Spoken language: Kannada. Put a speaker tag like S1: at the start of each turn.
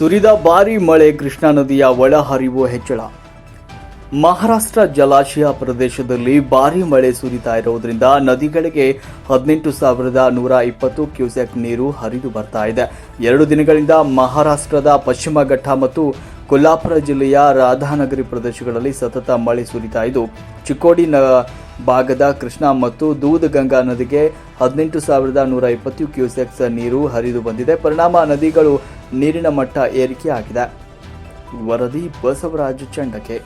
S1: ಸುರಿದ ಭಾರೀ ಮಳೆ ಕೃಷ್ಣಾ ನದಿಯ ಒಳಹರಿವು ಹೆಚ್ಚಳ. ಮಹಾರಾಷ್ಟ್ರ ಜಲಾಶಯ ಪ್ರದೇಶದಲ್ಲಿ ಭಾರಿ ಮಳೆ ಸುರಿತಾ ಇರುವುದರಿಂದ ನದಿಗಳಿಗೆ ಹದಿನೆಂಟು ಸಾವಿರದ ನೂರ ಇಪ್ಪತ್ತು ಕ್ಯೂಸೆಕ್ ನೀರು ಹರಿದು ಬರ್ತಾ ಇದೆ. ಎರಡು ದಿನಗಳಿಂದ ಮಹಾರಾಷ್ಟ್ರದ ಪಶ್ಚಿಮ ಘಟ್ಟ ಮತ್ತು ಕೊಲ್ಲಾಪುರ ಜಿಲ್ಲೆಯ ರಾಧಾನಗರಿ ಪ್ರದೇಶಗಳಲ್ಲಿ ಸತತ ಮಳೆ ಸುರಿತಾ ಇದ್ದು, ಚಿಕ್ಕೋಡಿ ಭಾಗದ ಕೃಷ್ಣಾ ಮತ್ತು ದೂದ್ ಗಂಗಾ ನದಿಗೆ ಹದಿನೆಂಟು ಸಾವಿರದ ನೂರ ಇಪ್ಪತ್ತು ಕ್ಯೂಸೆಕ್ಸ್ ನೀರು ಹರಿದು ಬಂದಿದೆ. ಪರಿಣಾಮ ನದಿಗಳು ನೀರಿನ ಮಟ್ಟ ಏರಿಕೆಯಾಗಿದೆ. ವರದಿ ಬಸವರಾಜ ಚಂಡಕೆ